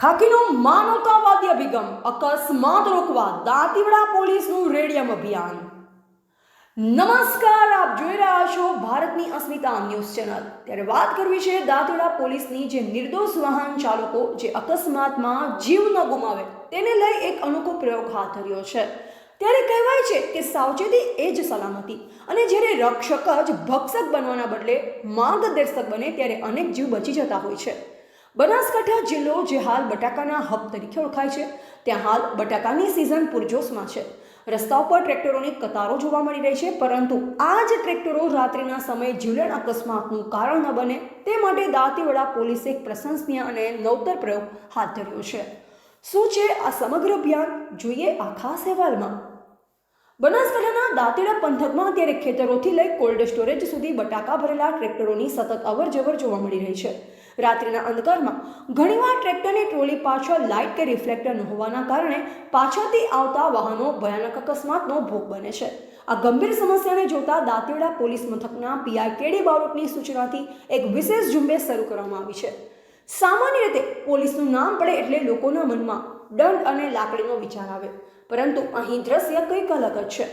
ખાકીનો માનવતાવાદી અભિગમ, અકસ્માત રોકવા, દાંતીવડા પોલીસનું રેડિયમ અભિયાન. નમસ્કાર, આપ જોઈ રહ્યા છો ભારતની અસ્મિતા ન્યૂઝ ચેનલ. ત્યારે વાત કરવી છે દાંતીવડા પોલીસની જે નિર્દોષ વાહન ચાલકો જે અકસ્માતમાં જીવ ન ગુમાવે, તેને લઈ એક અનોખો પ્રયોગ હાથ ધર્યો છે. ત્યારે કહેવાય છે કે સાવચેતી એ જ સલામતી અને જ્યારે રક્ષક જ ભક્ષક બનવાના બદલે માર્ગદર્શક બને, ત્યારે અનેક જીવ બચી જતા હોય છે. બનાસકાંઠા જિલ્લો જે હાલ બટાકાના હબ તરીકે ઓળખાય છે, ત્યાં હાલ બટાકાની સિઝન પૂરજોશમાં છે. રસ્તા ઉપર ટ્રેક્ટરોની કતારો જોવા મળી રહી છે, પરંતુ આ જ ટ્રેક્ટરો રાત્રિના સમયે જીવલેણ અકસ્માતનું કારણ ન બને, તે માટે દાંતીવાડા પોલીસે એક પ્રશંસનીય અને નવતર પ્રયોગ હાથ ધર્યો છે. શું છે આ સમગ્ર અભિયાન? જોઈએ આ ખાસ અહેવાલમાં. બનાસકાંઠાના દાંતીડા પંથકમાં અત્યારે ખેતરોથી લઈ કોલ્ડ સ્ટોરેજ સુધી બટાકા ભરેલા ટ્રેક્ટરોની સતત અવરજવર જોવા મળી રહી છે. રાત્રિના અંધકારમાં ઘણીવાર ટ્રેક્ટરની ટ્રોલી પાછળ લાઇટ કે રિફ્લેક્ટર ન હોવાના કારણે પાછળથી આવતા વાહનો ભયાનક અકસ્માતનો ભોગ બને છે. આ ગંભીર સમસ્યાને જોતા દાંતેડા પોલીસ મથકના પીઆઈ કેડી બારોટની સૂચનાથી એક વિશેષ ઝુંબેશ શરૂ કરવામાં આવી છે. સામાન્ય રીતે પોલીસનું નામ પડે એટલે લોકોના મનમાં દંડ અને લાકડીનો વિચાર આવે. પરંતુ અહીં દ્રશ્ય કંઈક અલગ જ છે.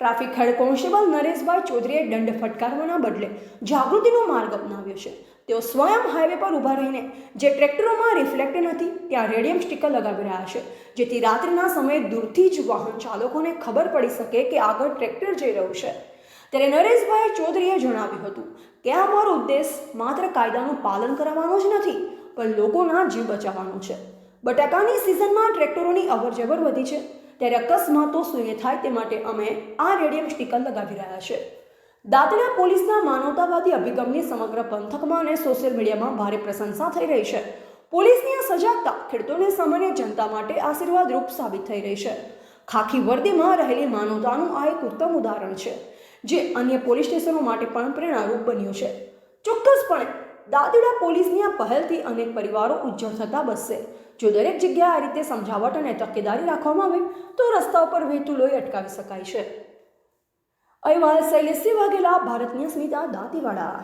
ટ્રાફિક હેડ કોન્સ્ટેબલ નરેશભાઈ ચૌધરીએ દંડ ફટકારવાના બદલે જાગૃતિનો માર્ગ અપનાવ્યો છે. તેઓ સ્વયં હાઈવે પર ઊભા રહીને જે ટ્રેક્ટરોમાં રિફ્લેક્ટર નથી, ત્યાં રેડિયમ સ્ટીકર લગાવી રહ્યા છે. જેથી રાત્રિના સમયે દૂરથી જ વાહન ચાલકોને ખબર પડી શકે કે આગળ ટ્રેક્ટર જઈ રહ્યું છે. ત્યારે નરેશભાઈ ચૌધરીએ જણાવ્યું હતું કે આ મારો ઉદ્દેશ માત્ર કાયદાનું પાલન કરવાનો જ નથી, પણ લોકોના જીવ બચાવવાનો છે. બટાકાની સિઝનમાં ટ્રેક્ટરોની અવરજવર વધી છે. ત્યારે અકસ્માતો શૂન્ય થાય તે માટે અમે આ રેડિયમ સ્ટીકર લગાવી રહ્યા છે. દાંતડા પોલીસના માનવતાવાદી અભિગમની સમગ્ર પંથકમાં અને સોશિયલ મીડિયામાં ભારે પ્રશંસા થઈ રહી છે. પોલીસની આ સજાગતા ખેડૂતોને સામાન્ય જનતા માટે આશીર્વાદરૂપ સાબિત થઈ રહી છે. ખાખી વર્દીમાં રહેલી માનવતાનું આ એક ઉત્તમ ઉદાહરણ છે, જે અન્ય પોલીસ સ્ટેશનો માટે પણ પ્રેરણારૂપ બન્યું છે. ચોક્કસપણે દાદીડા પોલીસની આ પહેલથી અનેક પરિવારો ઉજ્જળ થતા બસશે. જો દરેક જગ્યાએ આ રીતે સમજાવટ અને તકેદારી રાખવામાં આવે, તો રસ્તા ઉપર વહેતું લોહી અટકાવી શકાય છે. અહેવાલ શૈલેષસિંહ વાઘેલા ભારતની સ્મિતા દાંતીવાડા.